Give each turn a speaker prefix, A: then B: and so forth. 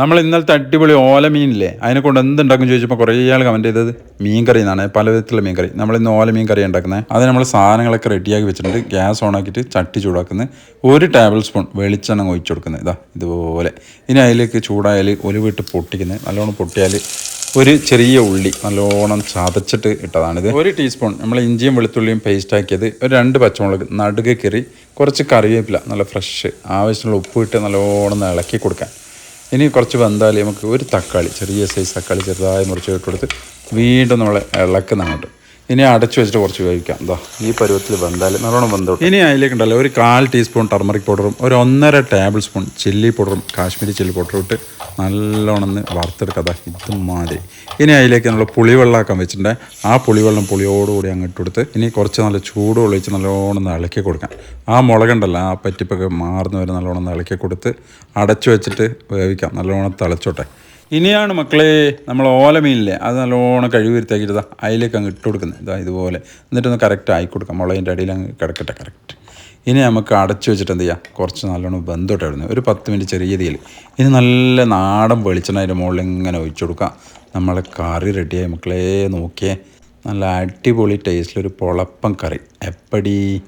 A: നമ്മൾ ഇന്നലത്തെ അടിപൊളി ഓല മീനില്ലേ അതിനെ കൊണ്ട് എന്തുണ്ടാക്കും ചോദിച്ചപ്പോൾ കുറേ ആൾ കമന്റ് ചെയ്തത് മീൻ കറി എന്നാണ് പല വിധത്തിലുള്ള മീൻ കറി നമ്മൾ ഇന്ന് ഓല മീൻ കറി ഉണ്ടാക്കുന്നത് അത് നമ്മൾ സാധനങ്ങളൊക്കെ റെഡിയാക്കി വെച്ചിട്ടുണ്ട്. ഗ്യാസ് ഓൺ ആക്കിയിട്ട് ചട്ടി ചൂടാക്കുന്നത്. ഒരു ടേബിൾ സ്പൂൺ വെളിച്ചെണ്ണ ഒഴിച്ചു കൊടുക്കുന്നത്. ഇതാ ഇതുപോലെ. ഇനി അതിലേക്ക് ചൂടായാൽ ഒലിവിട്ട് പൊട്ടിക്കുന്നത്. നല്ലോണം പൊട്ടിയാൽ ഒരു ചെറിയ ഉള്ളി നല്ലോണം ചതച്ചിട്ട് ഇട്ടതാണിത്. ഒരു ടീസ്പൂൺ നമ്മൾ ഇഞ്ചിയും വെളുത്തുള്ളിയും പേസ്റ്റ് ആക്കിയത് ഒരു രണ്ട് പച്ചമുളക് നടുക കയറി കുറച്ച് കറിവേപ്പില നല്ല ഫ്രഷ് ആവശ്യമുള്ള ഉപ്പ് ഇട്ട് നല്ലോണം ഇളക്കി കൊടുക്കാൻ ഇനി കുറച്ച് വന്താലി നമുക്ക് ഒരു തക്കാളി ചെറിയ സൈസ് തക്കാളി ചെറുതായി മുറിച്ച് ഇട്ട് കൊടുത്ത് വീണ്ടും നമ്മളെ ഇളക്കുന്ന അങ്ങോട്ട് ഇനി അടച്ചു വെച്ചിട്ട് കുറച്ച് വേവിക്കാം. എന്താ ഈ പരുവത്തിൽ വെന്താൽ നല്ലോണം വെന്തോട്ടെ. ഇനി അതിലേക്ക് ഉണ്ടല്ലോ ഒരു കാൽ ടീസ്പൂൺ ടർമറിക് പൗഡറും ഒരു ഒന്നര ടേബിൾ സ്പൂൺ ചില്ലി പൗഡറും കാശ്മീരി ചില്ലി പൗഡറും ഇട്ട് നല്ലോണം ഒന്ന് വറുത്തെടുക്കുക ഇതുമാതിരി. ഇനി അതിലേക്ക് നമ്മൾ പുളിവെള്ളമാക്കാൻ വെച്ചിട്ടുണ്ട്. ആ പുളിവെള്ളം പുളിയോടുകൂടി അങ്ങ് ഇട്ടുകൊടുത്ത് ഇനി കുറച്ച് നല്ല ചൂട് ഒളിച്ച് നല്ലോണം ഇളക്കി കൊടുക്കാം. ആ മുളകുണ്ടല്ലോ ആ പറ്റിപ്പൊക്കെ മാറുന്ന വരെ നല്ലോണം ഇളക്കി കൊടുത്ത് അടച്ചു വെച്ചിട്ട് വേവിക്കാം. നല്ലോണം തിളച്ചോട്ടെ. ഇനിയാണ് മക്കളെ നമ്മൾ ഓലമീനില്ലേ അത് നല്ലോണം കഴുകി വരുത്താക്കിയിട്ട് അതിലേക്ക് അങ്ങ് ഇട്ട് കൊടുക്കുന്നത്. ഇതാ ഇതുപോലെ. എന്നിട്ടൊന്ന് കറക്റ്റ് ആയി കൊടുക്കാം. മുളകിന്റെ അടിയിൽ അങ്ങ് കിടക്കട്ടെ കറക്റ്റ് ഇനി നമുക്ക് അടച്ചു വെച്ചിട്ട് എന്ത് ചെയ്യാം? കുറച്ച് നല്ലോണം ബന്ധോട്ട് ഇടുന്നത്. ഒരു പത്ത് മിനിറ്റ് ചെറിയ രീതിയിൽ ഇനി നല്ല നാടൻ വെളിച്ചെണ്ണ അതിന്റെ മുകളിൽ ഇങ്ങനെ ഒഴിച്ചു കൊടുക്കാം. നമ്മളെ കറി റെഡിയായി മക്കളെ നോക്കിയേ. നല്ല അടിപൊളി ടേസ്റ്റിലൊരു പൊളപ്പം കറി. എപ്പടി?